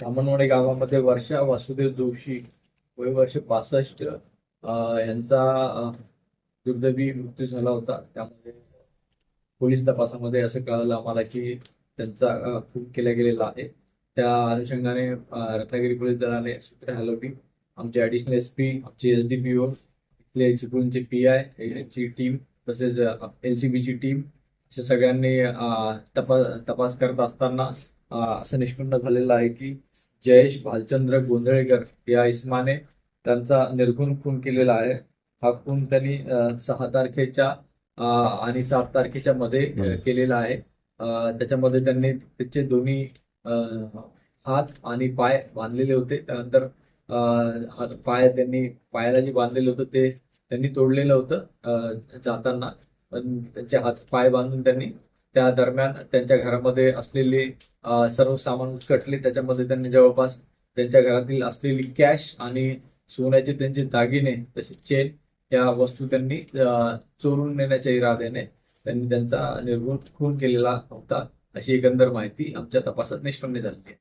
सामनवाडी गावामध्ये वर्षा वासुदेव जोशी वय वर्ष पासष्ट यांचा दुर्दैवी मृत्यू झाला होता. त्यामध्ये पोलीस तपासामध्ये असं कळलं आम्हाला की त्यांचा खून केला गेलेला आहे. त्या अनुषंगाने रत्नागिरी पोलीस दलाने सूत्र हलवली. आमचे ऍडिशनल एस पी आमचे एस डी पी ओ इथले चिपळूणचे पी आय यांची टीम तसेच एल सी बीची टीम अशा सगळ्यांनी तपास तपास करत असताना असं निष्पन्न झालेलं आहे की जयेश भालचंद्र गोंधळेकर या इस्माने त्यांचा निर्गुण खून केलेला आहे. हा खून त्यांनी सहा तारखेच्या आणि सात तारखेच्या मध्ये केलेला आहे. त्याच्यामध्ये त्यांनी त्याचे दोन्ही अं, हात आणि पाय बांधलेले होते. त्यानंतर हात पाय त्यांनी पायाला जे बांधलेलं होतं ते त्यांनी तोडलेलं होतं जाताना. पण त्यांचे हात पाय बांधून त्यांनी त्या दरम्यान त्यांच्या घरामध्ये असलेले सर्व सामान उचकटले. त्याच्यामध्ये त्यांनी जवळपास त्यांच्या घरातील असलेली कॅश आणि सोन्याचे त्यांचे दागिने तसे चेन या वस्तू त्यांनी चोरून नेण्याच्या इराद्याने त्यांनी त्यांचा निर्गुण खून केलेला होता. अशी एकंदर माहिती आमच्या तपासात निष्पन्न झाली आहे.